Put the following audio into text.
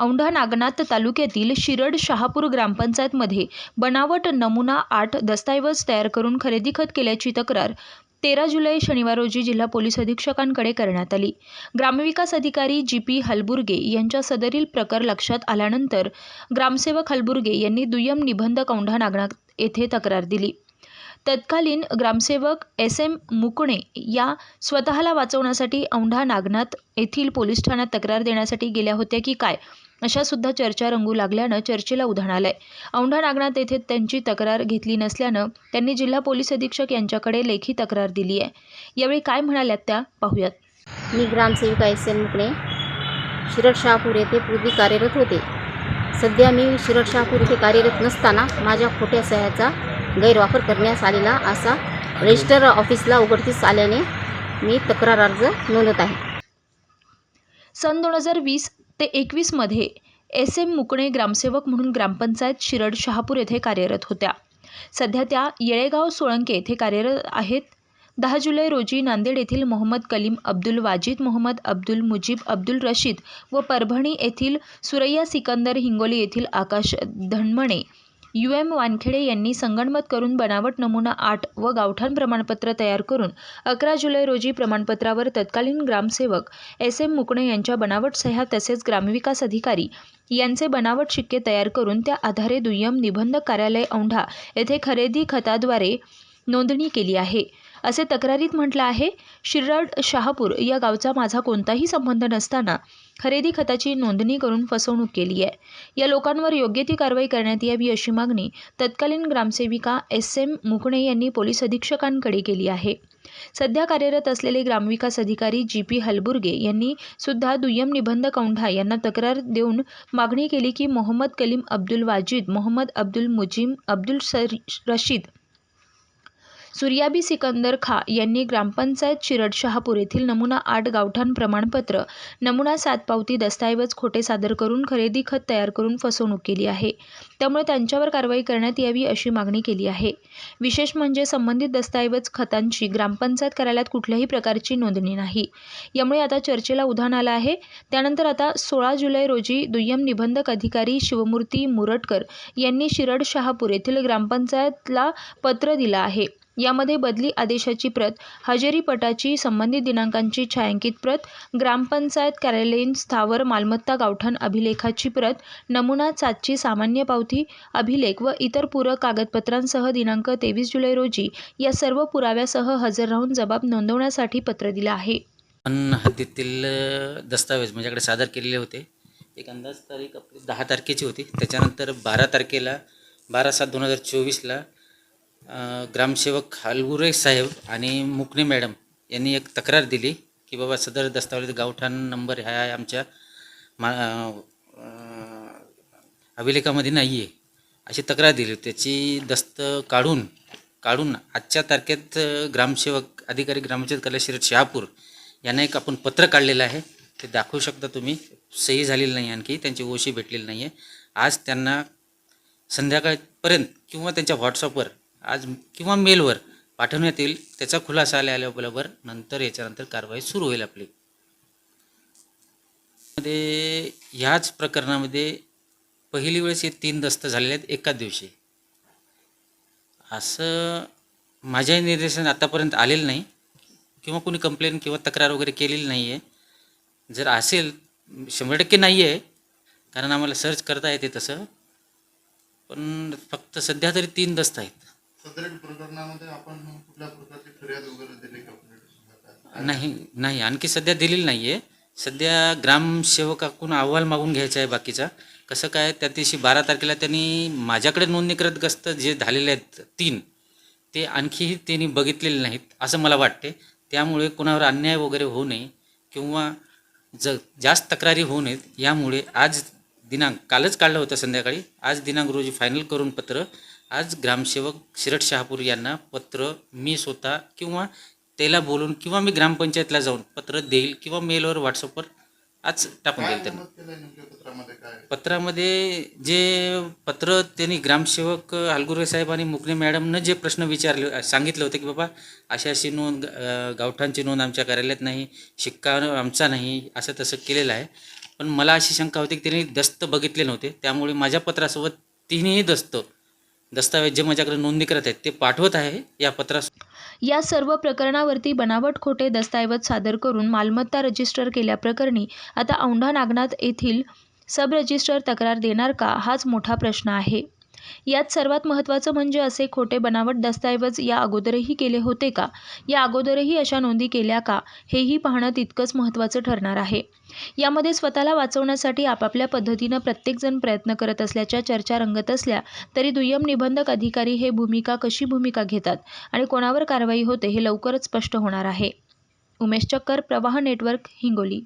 औंढा नागनाथ तालुक्यातील शिरड शहापूर ग्रामपंचायतमध्ये बनावट नमुना आठ दस्तऐवज तयार करून खरेदी खत केल्याची तक्रार तेरा जुलै शनिवार रोजी जिल्हा पोलीस अधीक्षकांकडे करण्यात आली. ग्रामविकास अधिकारी जी पी हलबुर्गे यांच्या सदरील प्रकर लक्षात आल्यानंतर ग्रामसेवक हलबुर्गे यांनी दुय्यम निबंधक औंढा नागनाथ येथे तक्रार दिली. तत्कालीन ग्रामसेवक एस एम मुकणे या स्वतःला वाचवण्यासाठी औंढा नागनाथ येथील पोलीस ठाण्यात तक्रार देण्यासाठी गेल्या होत्या की काय? अशा सुद्धा चर्चा रंगू लागल्यानं चर्चेला उधाण आलंय. औंढा नागनाथ येथे त्यांची तक्रार घेतली नसल्यानं त्यांनी जिल्हा पोलीस अधीक्षक यांच्याकडे लेखी तक्रार दिली आहे. यावेळी काय म्हणाल्यात त्या? पाहूयात. मी ग्रामसेविका एस एन मुकणे. शिरड शहापूर येथे पूर्वी कार्यरत होते. सध्या मी शिरड शहापूर येथे कार्यरत नसताना माझ्या खोट्या सह्याचा गैरवापर करण्यात आलेला असा रजिस्टर ऑफिसला उघडकीस आल्याने मी तक्रार अर्ज नोंदवत आहे. सन दोन हजार वीस ते एकवीसमध्ये एस एम मुकणे ग्रामसेवक म्हणून ग्रामपंचायत शिरड शहापूर येथे कार्यरत होत्या. सध्या त्या येळेगाव सोळंके येथे कार्यरत आहेत. दहा जुलै रोजी नांदेड येथील मोहम्मद कलीम अब्दुल वाजिद मोहम्मद अब्दुल मुजीब अब्दुल रशीद व परभणी येथील सुरैया सिकंदर हिंगोली येथील आकाश धनमणे यू एम वानखेडे यांनी संगणमत करून बनावट नमुना आठ व गावठाण प्रमाणपत्र तयार करून अकरा जुलै रोजी प्रमाणपत्रावर तत्कालीन ग्रामसेवक एस एम मुकणे यांच्या बनावट सह्या तसेच ग्रामविकास अधिकारी यांचे बनावट शिक्के तयार करून त्या आधारे दुय्यम निबंधक कार्यालय औंढा येथे खरेदी खताद्वारे नोंदणी केली आहे. असे तक्रारीत म्हटलं आहे शिरड शहापूर या गावचा माझा कोणताही संबंध नसताना खरेदी खताची नोंदणी करून फसवणूक केली आहे. या लोकांवर योग्य ती कारवाई करण्यात यावी अशी मागणी तत्कालीन ग्रामसेविका एस एम मुकणे यांनी पोलीस अधीक्षकांकडे केली आहे. सध्या कार्यरत असलेले ग्रामविकास अधिकारी जी पी हलबुर्गे यांनी सुद्धा दुय्यम निबंध कौंढा यांना तक्रार देऊन मागणी केली की मोहम्मद कलीम अब्दुल वाजिद मोहम्मद अब्दुल मुजीम अब्दुल सर रशीद सूर्याबी सिकंदर खा यांनी ग्रामपंचायत शिरड शहापूर येथील नमुना आठ गावठाण प्रमाणपत्र नमुना सात पावती दस्तऐवज खोटे सादर करून खरेदी खत तयार करून फसवणूक केली आहे. त्यामुळे त्यांच्यावर कारवाई करण्यात यावी अशी मागणी केली आहे. विशेष म्हणजे संबंधित दस्तऐवज खतांची ग्रामपंचायत कार्यालयात कुठल्याही प्रकारची नोंदणी नाही. यामुळे आता चर्चेला उधाण आलं आहे. त्यानंतर आता सोळा जुलै रोजी दुय्यम निबंधक अधिकारी शिवमूर्ती मुरटकर यांनी शिरड शहापूर येथील ग्रामपंचायतला पत्र दिलं आहे. यामध्ये बदली आदेशाची प्रत हजेरीपटाची संबंधित दिनांकांची छायांकित प्रत ग्रामपंचायत कार्यालयीन स्थावर मालमत्ता गावठाण अभिलेखाची प्रत नमुना सातची सामान्य पावती अभिलेख व इतर पूरक कागदपत्रांसह दिनांक तेवीस जुलै रोजी या सर्व पुराव्यासह हजर राहून जबाब नोंदवण्यासाठी पत्र दिलं आहे. हद्दीतील दस्तावेज माझ्याकडे सादर केलेले होते. एक अंदाज तारीख आपली दहा तारखेची होती. त्याच्यानंतर बारा तारखेला बारा सात दोन हजार चोवीसला ग्रामसेवक हालगुरे साहेब आणि मुकणे मॅडम यांनी एक तक्रार दिली की बाबा सदर दस्तावेज गावठाण नंबर ह्या आमच्या मा अभिलेखामध्ये नाही आहे अशी तक्रार दिली. त्याची दस्त काढून काढून आजच्या तारखेत ग्रामसेवक अधिकारी ग्रामपंचायत कला शहापूर यांना एक आपण पत्र काढलेलं आहे. ते दाखवू शकता तुम्ही. सही झालेली नाही आणखी. त्यांची ओशी भेटलेली नाही आहे आज त्यांना संध्याकाळपर्यंत किंवा त्यांच्या व्हॉट्सअपवर आज किंवा मेलवर पाठवण्यात येईल त्याचा खुलासा आल्या आल्याबरोबर नंतर याच्यानंतर कारवाई सुरू होईल आपली. मध्ये ह्याच प्रकरणामध्ये पहिली वेळेस हे तीन दस्त झालेले आहेत एकाच दिवशी. असं माझ्या निर्देशन आतापर्यंत आलेलं नाही किंवा कोणी कंप्लेन किंवा तक्रार वगैरे केलेली नाही आहे जर असेल शंभर टक्के नाही आहे कारण आम्हाला सर्च करता येते तसं. पण फक्त सध्या तरी तीन दस्त आहेत. सदरील प्रकरणामध्ये आपण कुठल्या प्रकारची फिर्याद वगैरे दिली का पोलीस नाही नाही. आणखी सध्या दिलेली नाही आहे सध्या ग्रामसेवकाकडून अहवाल मागून घ्यायचा आहे बाकीचा. कसं काय त्या दिवशी बारा तारखेला त्यांनी माझ्याकडे नोंदणीकृत ग्रस्त जे झालेले आहेत तीन ते आणखीही त्यांनी बघितलेले नाहीत असं मला वाटते. त्यामुळे कोणावर अन्याय वगैरे होऊ नये किंवा ज जास्त तक्रारी होऊ नयेत. यामुळे आज दिनांक कालच काढलं होतं संध्याकाळी. आज दिनांक रोजी फायनल करून पत्र. आज ग्रामसेवक शिरड शहापूर यांना पत्र मी स्वतः किंवा त्याला बोलून किंवा मी ग्रामपंचायतला जाऊन पत्र देईल किंवा मेलवर व्हॉट्सअपवर आज टाकून देईल त्यांना. पत्रामध्ये जे पत्र त्यांनी ग्रामसेवक हलगुरे साहेब आणि मुकणे मॅडमनं जे प्रश्न विचारले सांगितलं होतं की बाबा अशी अशी नोंद अ, गावठाणची नोंद आमच्या कार्यालयात नाही शिक्का आमचा नाही असं तसं केलेलं आहे. पण मला अशी शंका होती की त्यांनी दस्त बघितले नव्हते त्यामुळे माझ्या पत्रासोबत तिन्ही दस्त दस्तावेज जे माझ्याकडे नोंदणी करत आहेत ते पाठवत आहे या पत्रास या सर्व प्रकरणावरती बनावट खोटे दस्तऐवज सादर करून मालमत्ता रजिस्टर केल्याप्रकरणी आता औंढा नागनाथ येथील सब रजिस्टर तक्रार देणार का? हाच मोठा प्रश्न आहे. यात सर्वात महत्त्वाचं म्हणजे असे खोटे बनावट दस्तऐवज या अगोदरही केले होते का? या अगोदरही अशा नोंदी केल्या का? हेही पाहणं तितकंच महत्त्वाचं ठरणार आहे. यामध्ये स्वतःला वाचवण्यासाठी आपापल्या पद्धतीनं प्रत्येकजण प्रयत्न करत असल्याच्या चर्चा रंगत असल्या तरी दुय्यम निबंधक अधिकारी हे भूमिका कशी भूमिका घेतात आणि कोणावर कारवाई होते हे लवकरच स्पष्ट होणार आहे. उमेश चक्कर प्रवाह नेटवर्क हिंगोली.